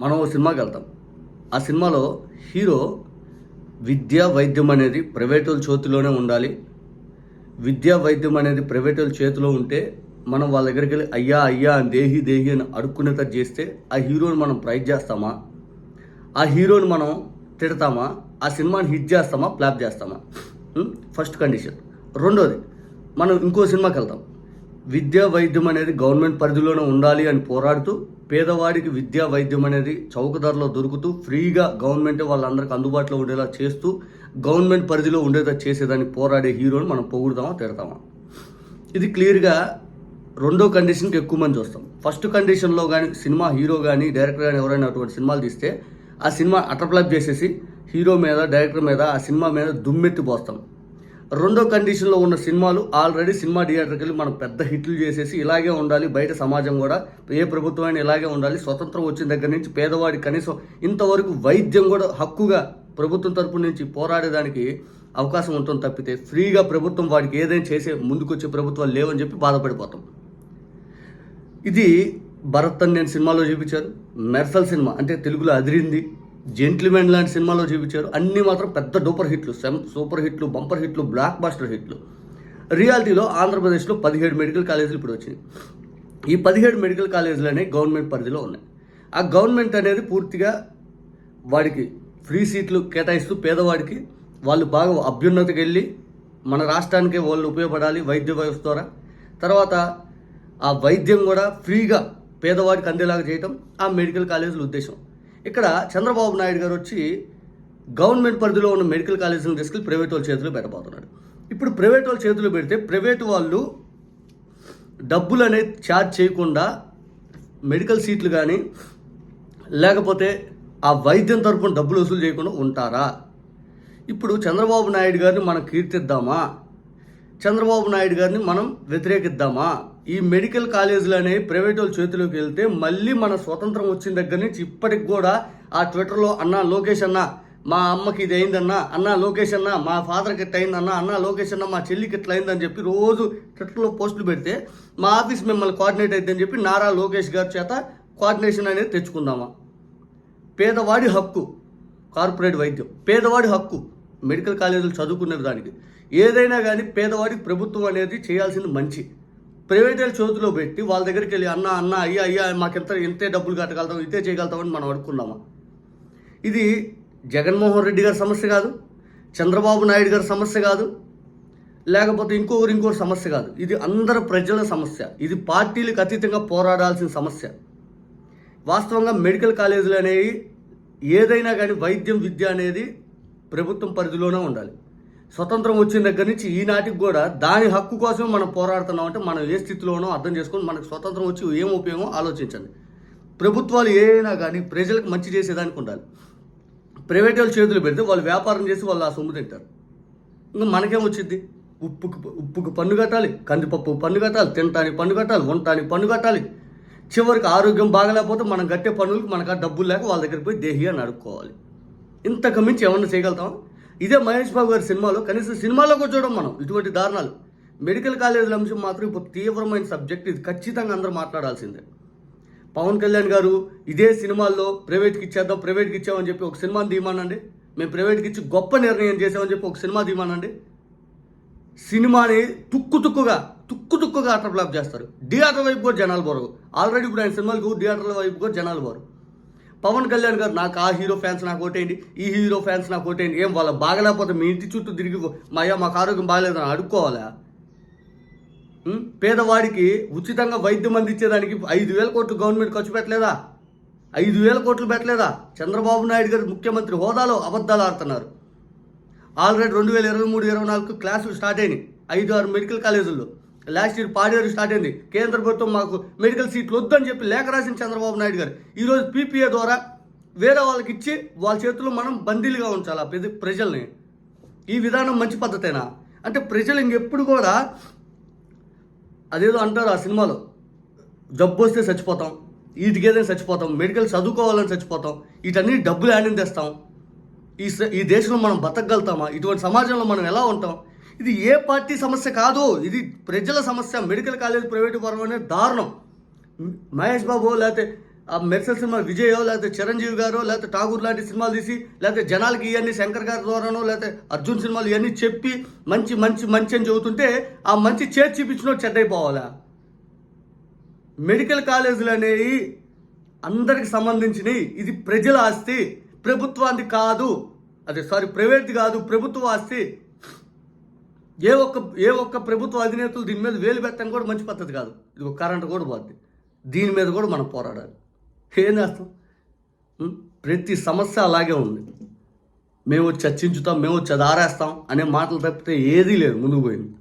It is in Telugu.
మనం ఓ సినిమాకి వెళ్తాం ఆ సినిమాలో హీరో విద్య వైద్యం అనేది ప్రైవేటుల చేతిలోనే ఉండాలి. విద్యా వైద్యం అనేది ప్రైవేటుల చేతిలో ఉంటే మనం వాళ్ళ దగ్గరికి వెళ్ళి అయ్యా అయ్యా అని దేహి దేహి అని అడుక్కునేటట్టు చేస్తే ఆ హీరోని మనం ప్రైజ్ చేస్తామా? ఆ హీరోని మనం తిడతామా? ఆ సినిమాని హిట్ చేస్తామా? ఫ్లాప్ చేస్తామా? First condition. రెండోది మనం ఇంకో సినిమాకి వెళ్తాం. విద్యా వైద్యం అనేది గవర్నమెంట్ పరిధిలోనే ఉండాలి అని పోరాడుతూ పేదవాడికి విద్యా వైద్యం అనేది చౌక ధరలో దొరుకుతూ ఫ్రీగా గవర్నమెంట్ వాళ్ళందరికీ అందుబాటులో ఉండేలా చేస్తూ గవర్నమెంట్ పరిధిలో ఉండేలా చేసేదానికి పోరాడే హీరోని మనం పొగుడుతామా తిడతామా? ఇది క్లియర్గా రెండో కండిషన్కి ఎక్కువ మంది చూస్తాం. ఫస్ట్ కండిషన్లో కానీ సినిమా హీరో కానీ డైరెక్టర్ కానీ ఎవరైనా అటువంటి సినిమాలు తీస్తే ఆ సినిమా అటర్ప్లాప్ చేసేసి హీరో మీద డైరెక్టర్ మీద ఆ సినిమా మీద దుమ్మెత్తి పోస్తాం. రెండో కండిషన్లో ఉన్న సినిమాలు ఆల్రెడీ సినిమా థియేటర్కి వెళ్ళి మనం పెద్ద హిట్లు చేసేసి ఇలాగే ఉండాలి బయట సమాజం కూడా ఏ ప్రభుత్వం అయినా ఇలాగే ఉండాలి స్వతంత్రం వచ్చిన దగ్గర నుంచి పేదవాడి కనీసం ఇంతవరకు వైద్యం కూడా హక్కుగా ప్రభుత్వం తరపు నుంచి పోరాడేదానికి అవకాశం ఉంటుంది తప్పితే ఫ్రీగా ప్రభుత్వం వాడికి ఏదైనా చేసే ముందుకొచ్చే ప్రభుత్వాలు లేవని చెప్పి బాధపడిపోతాం. ఇది భరత్ అని నేను సినిమాలో చూపించారు మెర్సల్ సినిమా అంటే తెలుగులో అదిరింది. జెంట్లీమెన్ లాంటి సినిమాలో చూపించారు. అన్నీ మాత్రం పెద్ద డూపర్ హిట్లు సెమ్ సూపర్ హిట్లు బంపర్ హిట్లు బ్లాక్ బాస్టర్ హిట్లు. రియాలిటీలో ఆంధ్రప్రదేశ్లో పదిహేడు మెడికల్ కాలేజీలు ఇప్పుడు వచ్చినాయి. ఈ పదిహేడు మెడికల్ కాలేజీలు అనేవి గవర్నమెంట్ పరిధిలో ఉన్నాయి. ఆ గవర్నమెంట్ అనేది పూర్తిగా వాడికి ఫ్రీ సీట్లు కేటాయిస్తూ పేదవాడికి వాళ్ళు బాగా అభ్యున్నతికి వెళ్ళి మన రాష్ట్రానికే వాళ్ళు ఉపయోగపడాలి వైద్య వ్యవస్థ ద్వారా. తర్వాత ఆ వైద్యం కూడా ఫ్రీగా పేదవాడికి అందేలాగా చేయటం ఆ మెడికల్ కాలేజీల ఉద్దేశం. ఇక్కడ చంద్రబాబు నాయుడు గారు వచ్చి గవర్నమెంట్ పరిధిలో ఉన్న మెడికల్ కాలేజీలను తీసుకెళ్ళి ప్రైవేట్ వాళ్ళ చేతిలో పెట్టబోతున్నాడు. ఇప్పుడు ప్రైవేట్ వాళ్ళ చేతిలో పెడితే ప్రైవేట్ వాళ్ళు డబ్బులు అనేది ఛార్జ్ చేయకుండా మెడికల్ సీట్లు కానీ లేకపోతే ఆ వైద్యం తరపున డబ్బులు వసూలు చేయకుండా ఉంటారా? ఇప్పుడు చంద్రబాబు నాయుడు గారిని మనం కీర్తిద్దామా? చంద్రబాబు నాయుడు గారిని మనం వ్యతిరేకిద్దామా? ఈ మెడికల్ కాలేజీలు అనేవి ప్రైవేట్ వాళ్ళ చేతిలోకి వెళ్తే మళ్ళీ మన స్వతంత్రం వచ్చిన దగ్గర నుంచి ఇప్పటికి కూడా ఆ ట్విట్టర్లో అన్న లోకేష్ అన్న మా అమ్మకి ఇది అయిందన్నా అన్న లోకేష్ అన్న మా ఫాదర్కి ఇట్లా అయిందన్న అన్న లోకేష్ అన్న మా చెల్లికి ఇట్లా అయిందని చెప్పి రోజు ట్విట్టర్లో పోస్టులు పెడితే మా ఆఫీస్ మిమ్మల్ని కోఆర్డినేట్ అయిద్దని చెప్పి నారా లోకేష్ గారి చేత కోఆర్డినేషన్ అనేది తెచ్చుకుందామా? పేదవాడి హక్కు కార్పొరేట్ వైద్యం. పేదవాడి హక్కు మెడికల్ కాలేజీలు చదువుకునే దానికి. ఏదైనా కానీ పేదవాడికి ప్రభుత్వం అనేది చేయాల్సింది మంచి. ప్రైవేట్ వాళ్ళ చేతిలో పెట్టి వాళ్ళ దగ్గరికి వెళ్ళి అన్న అన్న అయ్యా అయ్యా మాకెంత ఇంతే డబ్బులు కట్టగలుగుతాం ఇంతే చేయగలుగుతామని మనం అడుక్కున్నామా ఇది జగన్మోహన్ రెడ్డి గారి సమస్య కాదు చంద్రబాబు నాయుడు గారి సమస్య కాదు లేకపోతే ఇంకొకరు ఇంకొకరు సమస్య కాదు. ఇది అందరు ప్రజల సమస్య. ఇది పార్టీలకు అతీతంగా పోరాడాల్సిన సమస్య. వాస్తవంగా మెడికల్ కాలేజీలు అనేవి ఏదైనా కానీ వైద్యం విద్య అనేది ప్రభుత్వం పరిధిలోనే ఉండాలి. స్వతంత్రం వచ్చిన దగ్గర నుంచి ఈనాటికి కూడా దాని హక్కు కోసమే మనం పోరాడుతున్నాం అంటే మనం ఏ స్థితిలోనో అర్థం చేసుకొని మనకు స్వతంత్రం వచ్చి ఏం ఉపయోగం ఆలోచించండి. ప్రభుత్వాలు ఏదైనా కానీ ప్రజలకు మంచి చేసేదానికి ఉండాలి. ప్రైవేట్ వాళ్ళు చేతులు పెడితే వాళ్ళు వ్యాపారం చేసి వాళ్ళు ఆ సొమ్ము తింటారు. ఇంకా మనకేం వచ్చింది? ఉప్పుకు ఉప్పుకు పన్ను కట్టాలి కందిపప్పు పన్ను కట్టాలి తినటానికి పన్ను కట్టాలి ఉండటానికి పన్ను కట్టాలి. చివరికి ఆరోగ్యం బాగలేకపోతే మనం కట్టే పనులకు మనకు ఆ డబ్బులు లేక వాళ్ళ దగ్గరికి పోయి దేహి అని అడుక్కోవాలి. ఇంతకు మించి ఏమన్నా చేయగలుగుతాం ఇదే మహేష్ బాబు గారి సినిమాలో కనీసం సినిమాలో కూడా చూడం మనం ఇటువంటి దారుణాలు. మెడికల్ కాలేజీల అంశం మాత్రం ఇప్పుడు తీవ్రమైన సబ్జెక్ట్ ఇది ఖచ్చితంగా అందరూ మాట్లాడాల్సిందే. పవన్ కళ్యాణ్ గారు ఇదే సినిమాల్లో ప్రైవేట్కి ఇచ్చేద్దాం ప్రైవేట్కి ఇచ్చామని చెప్పి ఒక సినిమాని తీయమానండి. మేము ప్రైవేట్కి ఇచ్చి గొప్ప నిర్ణయం చేసామని చెప్పి ఒక సినిమా తీయమానండి. సినిమాని తుక్కు తుక్కుగా తుక్కు తుక్కుగా ఆటర్ ఫ్లాప్ చేస్తారు. థియేటర్ వైపు కూడా జనాలు పోరు. ఆల్రెడీ ఇప్పుడు ఆయన సినిమాలకు థియేటర్ల వైపు కూడా జనాలు పోరు. పవన్ కళ్యాణ్ గారు నాకు ఆ హీరో ఫ్యాన్స్ నాకు ఓటేయండి ఈ హీరో ఫ్యాన్స్ నాకు ఓటేయండి ఏం వాళ్ళ బాగలేకపోతే మీ ఇంటి చుట్టూ తిరిగి మా అయ్యా మాకు ఆరోగ్యం బాగలేదని అడుక్కోవాలా? పేదవాడికి ఉచితంగా వైద్యం అందించేదానికి ఐదు వేల కోట్లు గవర్నమెంట్ ఖర్చు పెట్టలేదా? ఐదు వేల కోట్లు పెట్టలేదా? చంద్రబాబు నాయుడు గారు ముఖ్యమంత్రి హోదాలో అబద్ధాలు ఆడుతున్నారు. ఆల్రెడీ రెండు వేల ఇరవై మూడు ఇరవై నాలుగు క్లాసులు స్టార్ట్ అయినాయి ఐదు ఆరు మెడికల్ కాలేజీల్లో. లాస్ట్ ఇయర్ పాడేరు స్టార్ట్ అయింది. కేంద్ర ప్రభుత్వం మాకు మెడికల్ సీట్లు వద్దని చెప్పి లేఖ రాసిన చంద్రబాబు నాయుడు గారు. ఈరోజు పీపీఏ ద్వారా వేరే వాళ్ళకి ఇచ్చి వాళ్ళ చేతుల్లో మనం బందీలుగా ఉంచాలి ఆ ప్రజల్ని? ఈ విధానం మంచి పద్ధతేనా? అంటే ప్రజలు ఇంకెప్పుడు కూడా అదేదో అంటారు ఆ సినిమాలో జబ్బు వస్తే చచ్చిపోతాం వీటికేదైనా చచ్చిపోతాం మెడికల్ చదువుకోవాలని చచ్చిపోతాం వీటన్ని డబ్బులు యాడిని తెస్తాం ఈ ఈ దేశంలో మనం బతకగలుగుతామా? ఇటువంటి సమాజంలో మనం ఎలా ఉంటాం? ఇది ఏ పార్టీ సమస్య కాదు ఇది ప్రజల సమస్య మెడికల్ కాలేజ్ ప్రైవేటు పరం అనేది దారుణం. మహేష్ బాబు లేకపోతే ఆ మెర్సల్ సినిమా విజయో లేకపోతే చిరంజీవి గారో లేకపోతే ఠాగూర్ లాంటి సినిమాలు తీసి లేకపోతే జనాలకి ఇవన్నీ శంకర్ గారి ద్వారానో లేకపోతే అర్జున్ సినిమాలు ఇవన్నీ చెప్పి మంచి మంచి మంచి అని చెబుతుంటే ఆ మంచి చేతి చూపించినోడు చెడ్డైపోవాలా మెడికల్ కాలేజీలు అనేవి అందరికి సంబంధించినవి. ఇది ప్రజల ఆస్తి. ప్రభుత్వానికి కాదు. అదే సారీ ప్రైవేట్ది కాదు ప్రభుత్వ ఆస్తి. ఏ ఒక్క ఏ ఒక్క ప్రభుత్వ అధినేతలు దీని మీద వేలు పెట్టడం కూడా మంచి పద్ధతి కాదు. ఇది ఒక కరెంటు కూడా పోద్ది. దీని మీద కూడా మనం పోరాడాలి. ఏం చేస్తాం? ప్రతి సమస్య అలాగే ఉంది. మేము చర్చించుతాం మేము చదారేస్తాం అనే మాటలు తప్పితే ఏదీ లేదు ముందుకు పోయింది.